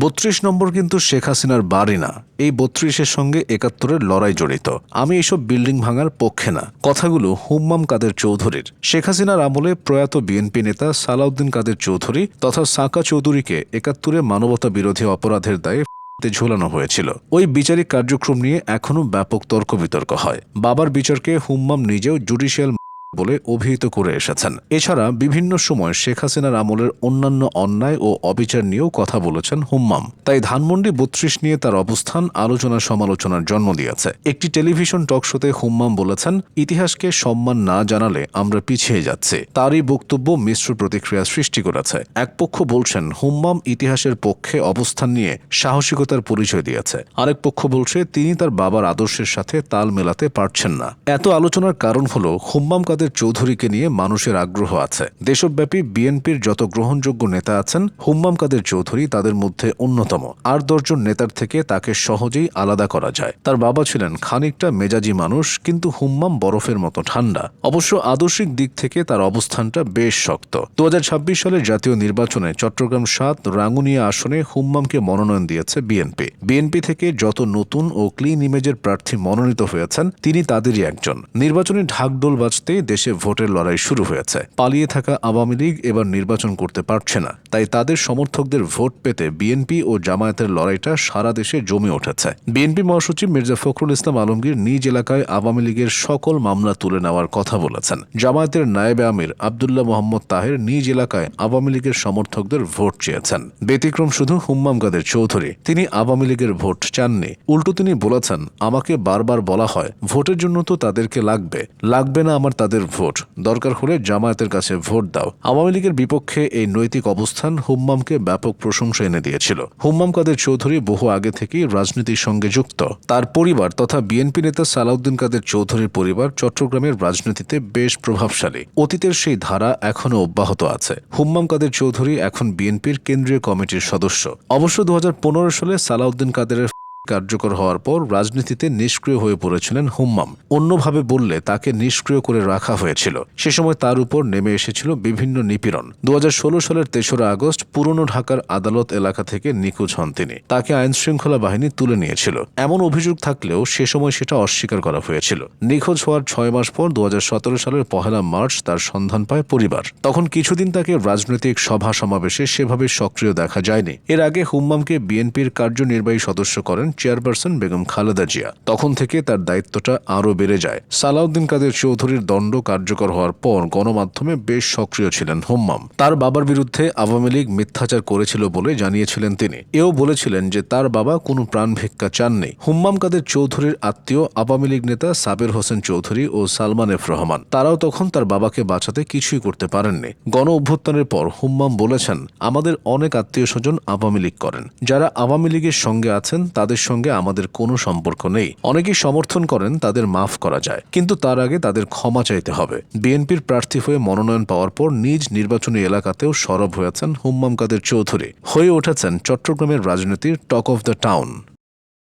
বত্রিশ নম্বর কিন্তু শেখ হাসিনার বাড়ি না। এই বত্রিশের সঙ্গে একাত্তরের লড়াই জড়িত। আমি এইসব বিল্ডিং ভাঙার পক্ষে না। কথাগুলো হুম্মাম কাদের চৌধুরীর। শেখ হাসিনার আমলে প্রয়াত বিএনপি নেতা সালাউদ্দিন কাদের চৌধুরী তথা সাকা চৌধুরীকে একাত্তরে মানবতা বিরোধী অপরাধের দায়ে তে ঝুলানো হয়েছিল। ওই বিচারিক কার্যক্রম নিয়ে এখনও ব্যাপক তর্ক বিতর্ক হয়। বাবার বিচারকে হুম্মাম নিজেও জুডিশিয়াল বলে অভিহিত করে এসেছেন। এছাড়া বিভিন্ন সময় শেখ হাসিনার আমলের অন্যান্য অন্যায় ও অবিচার নিয়েও কথা বলেছেন হুম্মাম। তাই ধানমন্ডি বত্রিশ নিয়ে তার অবস্থান আলোচনা সমালোচনার জন্ম দিয়েছে। একটি টেলিভিশন টক শোতে হুম্মাম বলেছেন, ইতিহাসকে সম্মান না জানালে আমরা পিছিয়ে যাচ্ছি। তারই বক্তব্য মিশ্র প্রতিক্রিয়া সৃষ্টি করেছে। এক পক্ষ বলছেন, হুম্মাম ইতিহাসের পক্ষে অবস্থান নিয়ে সাহসিকতার পরিচয় দিয়েছে। আরেক পক্ষ বলছে, তিনি তার বাবার আদর্শের সাথে তাল মেলাতে পারছেন না। এত আলোচনার কারণ হল, হুম্মাম কাদের চৌধুরীকে নিয়ে মানুষের আগ্রহ আছে। দেশব্যাপী বিএনপির যত গ্রহণযোগ্য নেতা আছেন, হুম্মাম কাদের চৌধুরী তাদের মধ্যে অন্যতম। আর দশজন নেতার থেকে তাকে সহজেই আলাদা করা যায়। তার বাবা ছিলেন খানিকটা মেজাজি মানুষ, কিন্তু হুম্মাম বরফের মতো ঠান্ডা। অবশ্য আদর্শিক দিক থেকে তার অবস্থানটা বেশ শক্ত। দু সালের জাতীয় নির্বাচনে চট্টগ্রাম সাত, রাঙ্গুনিয়া আসনে হুম্মামকে মনোনয়ন দিয়েছে বিএনপি। বিএনপি থেকে যত নতুন ও ক্লিন ইমেজের প্রার্থী মনোনীত হয়েছেন, তিনি তাদেরই একজন। নির্বাচনে ঢাকডোল বাজতে দেশে ভোটের লড়াই শুরু হয়েছে। পালিয়ে থাকা আওয়ামী লীগ এবার নির্বাচন করতে পারছে না। তাই তাদের সমর্থকদের ভোট পেতে বিএনপি ও জামায়াতের লড়াইটা সারা দেশে জমে উঠেছে। বিএনপি মহাসচিব মির্জা ফখরুল ইসলাম আলমগীর নিজ এলাকায় আওয়ামী লীগের সকল মামলা তুলে নেওয়ার কথা বলেছেন। জামায়াতের নায়েবে আমির আবদুল্লাহ মোহাম্মদ তাহের নিজ এলাকায় আওয়ামী লীগের সমর্থকদের ভোট চেয়েছেন। ব্যতিক্রম শুধু হুম্মাম কাদের চৌধুরী, তিনি আওয়ামী লীগের ভোট চাননি। উল্টো তিনি বলেছেন, আমাকে বারবার বলা হয়, ভোটের জন্য তো তাদেরকে লাগবে। লাগবে না আমার তাদের ভোট। দরকার হলে জামায়াতের কাছে ভোট দাও। আওয়ামী লীগের বিপক্ষে এই নৈতিক অবস্থান হুম্মামকে ব্যাপক প্রশংসা এনে দিয়েছিল। হুম্মাম কাদের চৌধুরী বহু আগে থেকেই রাজনীতির সঙ্গে যুক্ত। তার পরিবার তথা বিএনপি নেতা সালাউদ্দিন কাদের চৌধুরীর পরিবার চট্টগ্রামের রাজনীতিতে বেশ প্রভাবশালী। অতীতের সেই ধারা এখনও অব্যাহত আছে। হুম্মাম কাদের চৌধুরী এখন বিএনপির কেন্দ্রীয় কমিটির সদস্য। অবশ্য দু হাজার পনেরো সালে সালাউদ্দিন কাদেরের কার্যকর হওয়ার পর রাজনীতিতে নিষ্ক্রিয় হয়ে পড়েছিলেন হুম্মাম। অন্যভাবে বললে তাকে নিষ্ক্রিয় করে রাখা হয়েছিল। সে সময় তার উপর নেমে এসেছিল বিভিন্ন নিপীড়ন। দু হাজার ষোলো সালের তেসরা আগস্ট পুরনো ঢাকার আদালত এলাকা থেকে নিখোঁজ হন তিনি। তাকে আইন শৃঙ্খলা বাহিনী তুলে নিয়েছিল। এমন অভিযোগ থাকলেও সে সময় সেটা অস্বীকার করা হয়েছিল। নিখোঁজ হওয়ার ছয় মাস পর দু হাজার সতেরো সালের পহেলা মার্চ তার সন্ধান পায় পরিবার। তখন কিছুদিন তাকে রাজনৈতিক সভা সমাবেশে সেভাবে সক্রিয় দেখা যায়নি। এর আগে হুম্মামকে বিএনপির কার্যনির্বাহী সদস্য করেন চেয়ারপারসন বেগম খালেদা জিয়া। তখন থেকে তার দায়িত্বটা আরও বেড়ে যায়। সালাউদ্দিন কাদের চৌধুরীর দণ্ড কার্যকর হওয়ার পর গণমাধ্যমে বেশ সক্রিয় ছিলেন হোম্মাম। তার বাবার বিরুদ্ধে আওয়ামী লীগ মিথ্যাচার করেছিল বলে জানিয়েছিলেন তিনি। এও বলেছিলেন যে তার বাবা কোনো প্রাণ ভিক্ষা চাননি। হুম্মাম কাদের চৌধুরীর আত্মীয় আওয়ামী লীগ নেতা সাবের হোসেন চৌধুরী ও সালমান এফ রহমান। তারাও তখন তার বাবাকে বাঁচাতে কিছুই করতে পারেননি। গণ অভ্যুত্থানের পর হুম্মাম বলেছেন, আমাদের অনেক আত্মীয় স্বজন আওয়ামী লীগ করেন। যারা আওয়ামী লীগের সঙ্গে আছেন, তাদের সঙ্গে আমাদের কোনো সম্পর্ক নেই। অনেকেই সমর্থন করেন তাদের মাফ করা যায়, কিন্তু তার আগে তাদের ক্ষমা চাইতে হবে। বিএনপির প্রার্থী হয়ে মনোনয়ন পাওয়ার পর নিজ নির্বাচনী এলাকাতেও সরব হয়েছেন হুম্মাম কাদের চৌধুরী। হয়ে উঠেছেন চট্টগ্রামের রাজনীতির টক অফ দ্য টাউন।